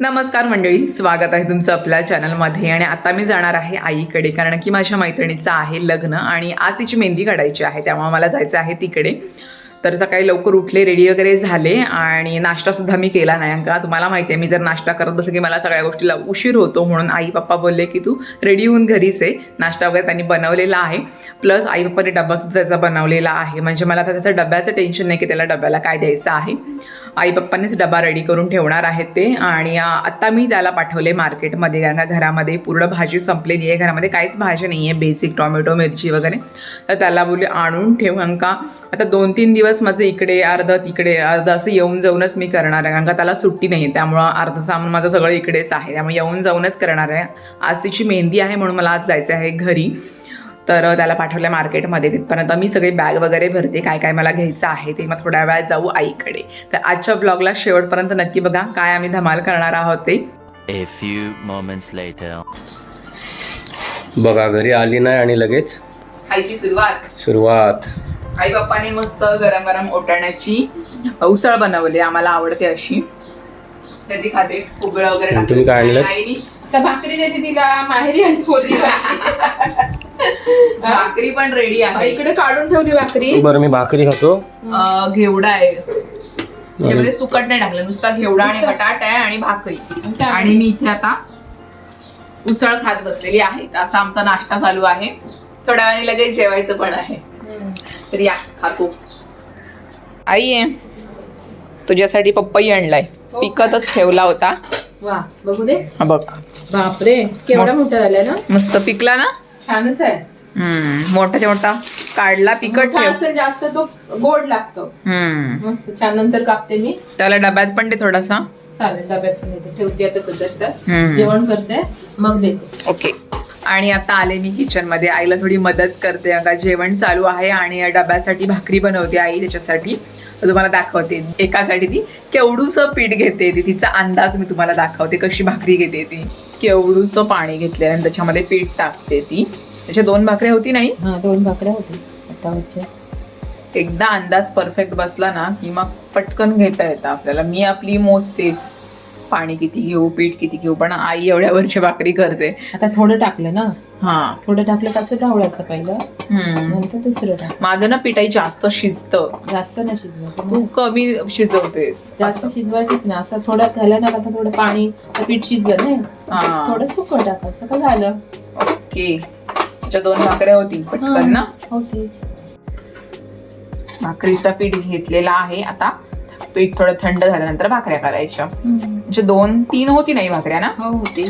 नमस्कार मंडळी स्वागत आहे तुमचं आपल्या चॅनलमध्ये आणि आता मी जाणार आहे आईकडे कारण की माझ्या मैत्रिणीचं आहे लग्न आणि आज तिची मेहंदी काढायची आहे त्यामुळे मला जायचं आहे तिकडे. तर सकाळी लवकर उठले रेडी वगैरे झाले आणि नाश्तासुद्धा मी केला नाही का तुम्हाला माहिती आहे मी जर नाश्ता करत बसले की मला सगळ्या गोष्टीला उशीर होतो म्हणून आई पप्पा बोलले की तू रेडी होऊन घरीच आहे नाश्ता वगैरे त्यांनी बनवलेला आहे. प्लस आई पप्पाने डब्बासुद्धा त्याचा बनवलेला आहे. म्हणजे मला आता त्याचं डब्याचं टेन्शन नाही की त्याला डब्याला काय द्यायचं आहे. आई पप्पांनीच डबा रेडी करून ठेवणार आहेत ते. आणि आत्ता मी त्याला पाठवले मार्केटमध्ये कारण का घरामध्ये पूर्ण भाजी संपलेली आहे. घरामध्ये काहीच भाजी नाही आहे बेसिक टॉमॅटो मिरची वगैरे. तर त्याला बोलले आणून ठेव का आता दोन तीन दिवस माझं इकडे अर्ध तिकडे अर्ध असं येऊन जाऊनच मी करणार आहे. कारण का त्याला सुट्टी नाही आहे. त्यामुळं अर्ध सामान माझं सगळं इकडेच आहे. त्यामुळे येऊन जाऊनच करणार आहे. आज तिची मेहंदी आहे म्हणून मला आज जायचं आहे घरी. तर त्याला पाठवलं मार्केटमध्ये तिथपर्यंत. मी सगळी बॅग वगैरे भरते काय काय मला घ्यायचं आहे ते मग थोड्या वेळात जाऊ आईकडे. तर आजच्या ब्लॉगला शेवटपर्यंत नक्की बघा काय आम्ही धमाल करणार आहोत ते. A few moments later. बघा घरी आली नाही आणि लगेच खायची सुरुवात. सुरुवात. आई बाप्पाने मस्त गरम गरम ओटाण्याची उसळ बनवली आम्हाला आवडते अशी. तर ती खाते वगैरे आणि तुम्ही काय आणलं? टाकते. आईनी तर भाकरी देते ती का? माहेरी आणि पोरगी भाकरी पण रेडी आहे. इकडे काढून ठेवली भाकरी. बरं मी भाकरी खातो. अं, घेवडा आहे. त्याच्यामध्ये सुकट नाही टाकलं. नुसता घेवडा आणि बटाटा आहे आणि भाकरी. आणि मी इथे आता उसळ खात बसलेली आहे. तर असा आमचा नाश्ता चालू आहे. थोड्या वेळाने लगेच जेवायचं पण आहे. तर या खातो. आई आहे तुझ्यासाठी पप्पाई आणलाय. पिकतच ठेवला होता. वा बघू दे. हा बघ. बापरे केवढा मोठा झाला ना? मस्त पिकला ना? छानच आहे. हम्म मोठाच्या मोठा काढला पिकट मोठा ठेव. असेल जास्त तो गोड लागतो. हम्म. मस्त छान नंतर कापते मी. त्याला डब्यात पण दे थोडासा. चालेल डब्यात पण येते ठेवते आता सध्या जेवण करते मग देते. ओके. आणि आता आले मी किचनमध्ये आईला थोडी मदत करते. का जेवण चालू आहे आणि डब्यासाठी भाकरी बनवते आई त्याच्यासाठी. तुम्हाला दाखवते. एकासाठी ती केवढूचं पीठ घेते ती. तिचा अंदाज मी तुम्हाला दाखवते. कशी भाकरी घेते ती. केवढूचं पाणी घेतले आणि त्याच्यामध्ये पीठ टाकते ती. त्याच्या दोन भाकऱ्या होती नाही? हा दोन भाकऱ्या होती. एकदा अंदाज परफेक्ट बसला ना की मग पटकन घेता येतं आपल्याला. मी आपली मोजते पाणी किती घेऊ पीठ किती घेऊ पण आई एवढ्यावरची भाकरी करते. आता थोडं टाकलं ना? हा. थोडं टाकलं कसं ढवळायचं पहिलं? नंतर दुसरं टाक. माझं ना पिठाई जास्त शिजतं. जास्त नाही शिजवायचं तू कमी शिजवतेस. जास्त. शिजवायचंच नाही. असं थोडं झालं ना आता थोडं पाणी तर पीठ शिजलं नाही? हा. थोडं सुकं टाकायचं का झालं? ओके. त्याच्या दोन भाकऱ्या होती पटकन ना? होती भाकरीचा पीठ घेतलेला आहे आता. पीठ थोडं थंड झाल्यानंतर भाकऱ्या करायच्या. म्हणजे दोन तीन होती नाही भाकऱ्या ना? हो होती.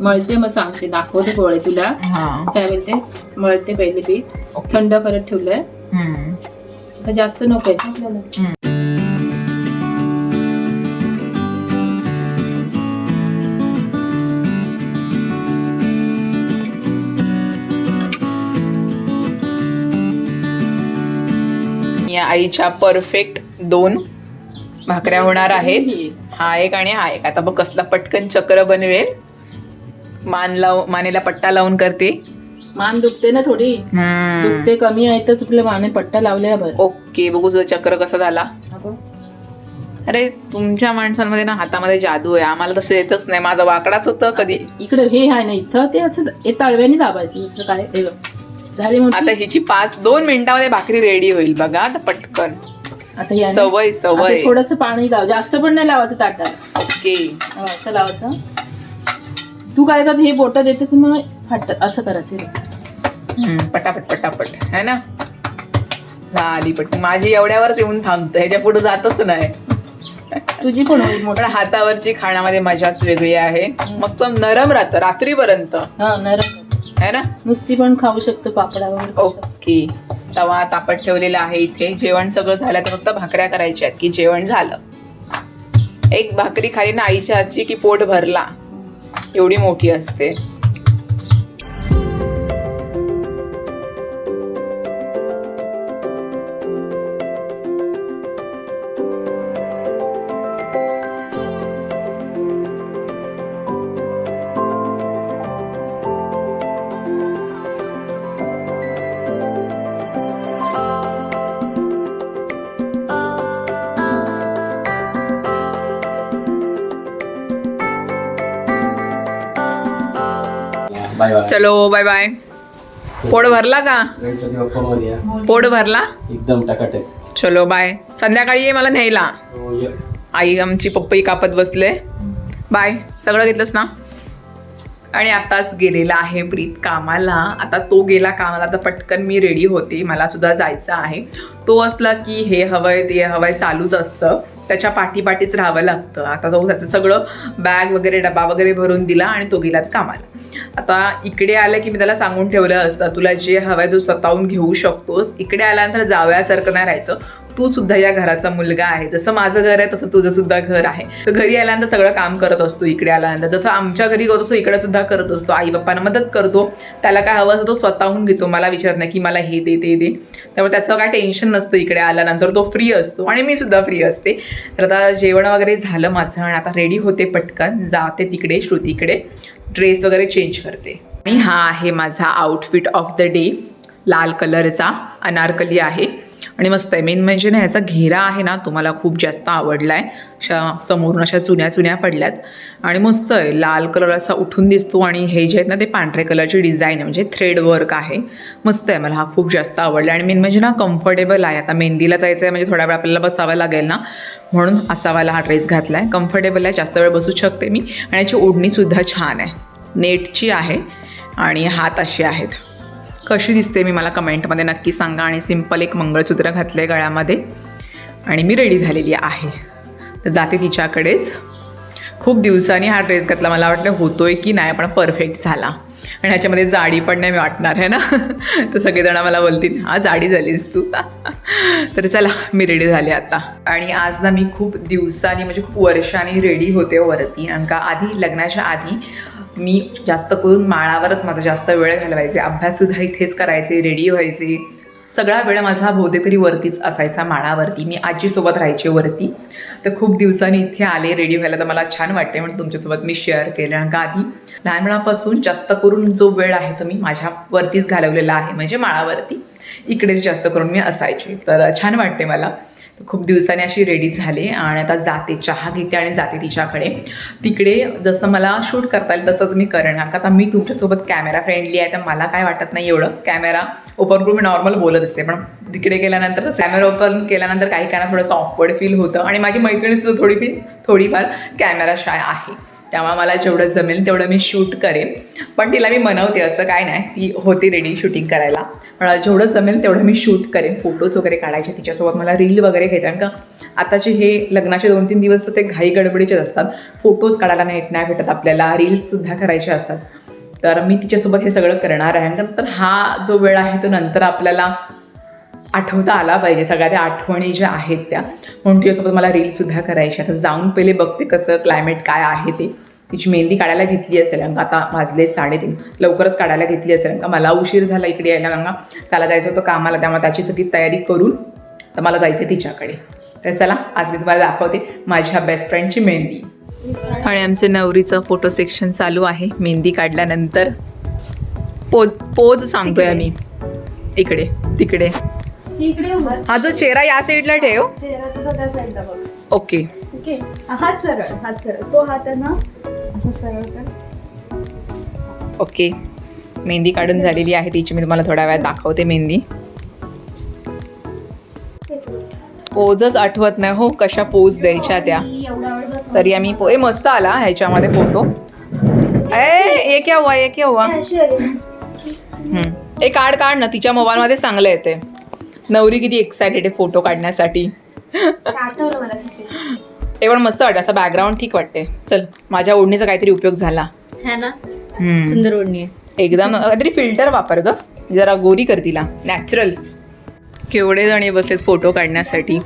मळते मग सांगते दाखवते गोळे तुला. हा. काय बोलते? मळते पहिले पीठ. थंड करत ठेवलंय. हम्म. आता जास्त नको आहे ना आपल्याला? या आईच्या परफेक्ट दोन भाकऱ्या होणार आहेत. हा एक आणि हा एक. आता बघ कसला पटकन चक्र बनवेल. मान लाव मानेला पट्टा लावून करते. मान दुखते ना थोडी. दुखते कमी आहे तर तुला माने पट्टा लावल्या बरं ओके बघू तुझं चक्र कसा झाला. अरे तुमच्या माणसांमध्ये ना हातामध्ये जादू आहे. आम्हाला तसं येतच नाही. माझा वाकडाच होतं कधी. इकडे हे आहे ना इथं ते असं हे तळव्याने दाबायचं दुसरं काय. झाली आता हिची पाच दोन मिनिटामध्ये भाकरी रेडी होईल बघा. आता पटकन. आता याने- सवय सवय. थोडस पाणी लाव. जास्त पण नाही लावायचं ताटात. ओके हा, असं लावायचं. तू काय कर हे बोट देते तर मग फाट असं करायचं हे. हम्म, पटापट पटापट. है ना? झाली पट माझी एवढ्यावरच येऊन थांबतं. ह्याच्या पुढे जातच नाही. तुझी पण होईल पण मोठा हातावरची खाण्यामध्ये मजाच वेगळी आहे. मस्त नरम राहतं रात्रीपर्यंत. हा नरम. है ना? नुसती पण खाऊ शकतो पापडावर ओके. तवा तापत ठेवलेला आहे इथे. जेवण सगळं झालं तर फक्त भाकऱ्या करायच्या आहेत की जेवण झालं. एक भाकरी खाली ना आईच्या हातची की पोट भरला. एवढी मोठी असते. बाय बाय चलो बाय बाय पोट भरला का? गणपती बाप्पा मोरया. पोट भरला? एकदम टकाटक. चलो बाय संध्याकाळी ये मला न्यायला. हो, ये. आई आमची पप्पई कापत बसले. बाय सगळं घेतलंस ना? आणि आताच गेलेला आहे प्रीत कामाला. आता तो गेला कामाला तर पटकन मी रेडी होते. मला सुद्धा जायचं आहे. तो असला की हे हवंय ते हवंय चालूच असतं. त्याच्या पाठीपाठीच राहावं लागतं. आता तो त्याचं सगळं बॅग वगैरे डबा वगैरे भरून दिला आणि तो गेलात कामाला. आता इकडे आलं की मी त्याला सांगून ठेवलं असतं तुला जे हवंय तू स्वतःहून घेऊ शकतोस. इकडे आल्यानंतर जावयासारखं नाही राहायचं. तू सुद्धा या घराचा मुलगा आहे. जसं माझं घर आहे तसं तुझं सुद्धा घर आहे. तर घरी आल्यानंतर सगळं काम करत असतो इकडे आल्यानंतर. जसं आमच्या घरी करत असतो इकडे सुद्धा करत असतो. आई बाप्पांना मदत करतो. त्याला काय हवं असतं तो स्वतःहून घेतो. मला विचारत नाही की मला हे दे ते दे. त्यामुळे त्याचं काय टेन्शन नसतं इकडे आल्यानंतर. तो फ्री असतो आणि मी सुद्धा फ्री असते. तर आता जेवण वगैरे झालं माझं आणि आता रेडी होते पटकन. जाते तिकडे श्रुतीकडे. ड्रेस वगैरे चेंज करते. आणि हा आहे माझा आउटफिट ऑफ द डे लाल कलरचा अनारकली आहे. आणि मस्त आहे. मेन म्हणजे ना ह्याचा घेरा आहे ना तुम्हाला खूप जास्त आवडला आहे अशा समोरून अशा चुन्या चुन्या पडल्यात. आणि मस्त आहे. लाल कलर असा उठून दिसतो आणि हे जे आहेत ना ते पांढऱ्या कलरची डिझाईन आहे. म्हणजे थ्रेड वर्क आहे. मस्त आहे. मला हा खूप जास्त आवडला आणि मेन म्हणजे ना कम्फर्टेबल आहे. आता मेहंदीला जायचं आहे म्हणजे थोडा वेळ आपल्याला बसावं लागेल ना. म्हणून असावाला हा ड्रेस घातला आहे कम्फर्टेबल आहे. जास्त वेळ बसू शकते मी. आणि याची ओढणीसुद्धा छान आहे. नेटची आहे. आणि हात असे आहेत. कशी दिसते मी मला कमेंटमध्ये नक्की सांगा आणि सिंपल एक मंगळसूत्र घातलं आहे गळ्यामध्ये आणि मी रेडी झालेली आहे. तर जाते तिच्याकडेच. खूप दिवसांनी हा ड्रेस घातला. मला वाटलं होतोय की नाही पण परफेक्ट झाला. आणि ह्याच्यामध्ये जाडी पण नाही वाटणार आहे ना? तर सगळेजण मला बोलतील हा जाडी झालीस तू. तर चला मी रेडी झाले आता. आणि आज ना मी खूप दिवसांनी म्हणजे खूप वर्षांनी रेडी होते वरती. आणि का आधी लग्नाच्या आधी मी जास्त करून माळावरच माझा जास्त वेळ घालवायचे अभ्याससुद्धा इथेच करायचे रेडी व्हायचे. सगळा वेळ माझा बहुतेक तरी वरतीच असायचा माळावरती. मी आजीसोबत राहायचे वरती. तर खूप दिवसांनी इथे आले रेडी व्हायला तर मला छान वाटते म्हणून तुमच्यासोबत मी शेअर केलं कारण का आधी. लहानपणापासून जास्त करून जो वेळ आहे तो मी माझ्या वरतीच घालवलेला आहे म्हणजे माळावरती. इकडेच जास्त करून मी असायचे. तर छान वाटते मला. खूप दिवसांनी अशी रेडी झाले आणि आता जाते चहा घेते आणि जाते तिच्याकडे. तिकडे जसं मला शूट करता येईल तसंच मी करणार. का आता मी तुमच्यासोबत कॅमेरा फ्रेंडली आहे तर मला काय वाटत नाही एवढं. कॅमेरा ओपन करून मी नॉर्मल बोलत असते पण तिकडे गेल्यानंतर कॅमेरा ओपन केल्यानंतर काही काना थोडंसं ऑफवर्ड फील होतं. आणि माझी मैत्रिणीसुद्धा थोडी फी थोडीफार कॅमेरा शाय आहे. त्यामुळे मला जेवढं जमेल तेवढं मी शूट करेन. पण तिला मी मनवते असं काय नाही. ती होती रेडी शूटिंग करायला. पण जेवढं जमेल तेवढं मी शूट करेन. फोटोज वगैरे काढायचे तिच्यासोबत. मला रील वगैरे घ्यायचे. कारण का आताचे हे लग्नाचे दोन तीन दिवस तर ते घाई गडबडीचेच असतात. फोटोज काढायला नाही नाही भेटत आपल्याला. रील्ससुद्धा करायचे असतात. तर मी तिच्यासोबत हे सगळं करणार आहे. तर हा जो वेळ आहे तो नंतर आपल्याला आठवता आला पाहिजे. सगळ्या त्या आठवणी ज्या आहेत त्या. म्हणून तिच्यासोबत मला रीलसुद्धा करायची आता जाऊन पहिले बघते कसं क्लायमेट काय आहे ते. तिची मेहंदी काढायला घेतली असेल कारण का आता वाजले साडेतीन. लवकरच काढायला घेतली असेल कारण का मला उशीर झाला इकडे यायला का त्याला जायचं होतं कामाला. त्यामुळे त्याची सगळी तयारी करून तर मला जायचं आहे तिच्याकडे. तर चला आज मी तुम्हाला दाखवते माझ्या बेस्ट फ्रेंडची मेहंदी. आणि आमचे नवरीचं फोटो सेक्शन चालू आहे. मेहंदी काढल्यानंतर. पोज पोज सांगतोय आम्ही. इकडे तिकडे. हा जो चेहरा या साईडला ठेव. चेहरा तुझा त्या साईडला बघ. ओके. ओके? हात सरळ हात सरळ. तो हात आहे ना असं सरळ कर. ओके. मेहंदी काढून झालेली आहे तिची. मी तुम्हाला थोड्या वेळात दाखवते मेहंदी. पोजच आठवत नाही हो कशा पोज द्यायच्या त्या. तरी आम्ही पो ए मस्त आला ह्याच्यामध्ये फोटो. ए ये क्या हुआ ये क्या हुआ. हम्म. ए काढ काढ ना. तिच्या मोबाईलमध्ये चांगलं येते नवरी किती एक्सायटेड आहे फोटो काढण्यासाठी. ते पण मस्त वाटतं असं बॅकग्राऊंड ठीक वाटते. चल माझ्या ओढणीचा काहीतरी उपयोग झाला. है ना. सुंदर ओढणी आहे. एकदम काहीतरी फिल्टर वापर ग. जरा गोरी कर तिला. नॅचरल केवढे जणी बसलेत फोटो काढण्यासाठी.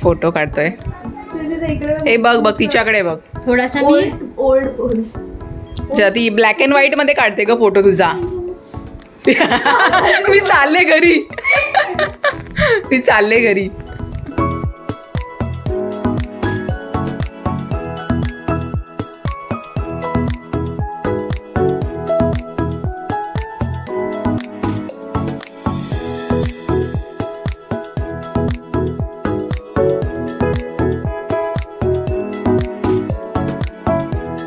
फोटो काढतोय. इकडे ए बघ बघ तिच्याकडे बघ. थोडासा मी ओल्ड ती ब्लॅक अँड व्हाईटमध्ये काढते ग फोटो तुझा. मी चालले घरी. मी चालले घरी.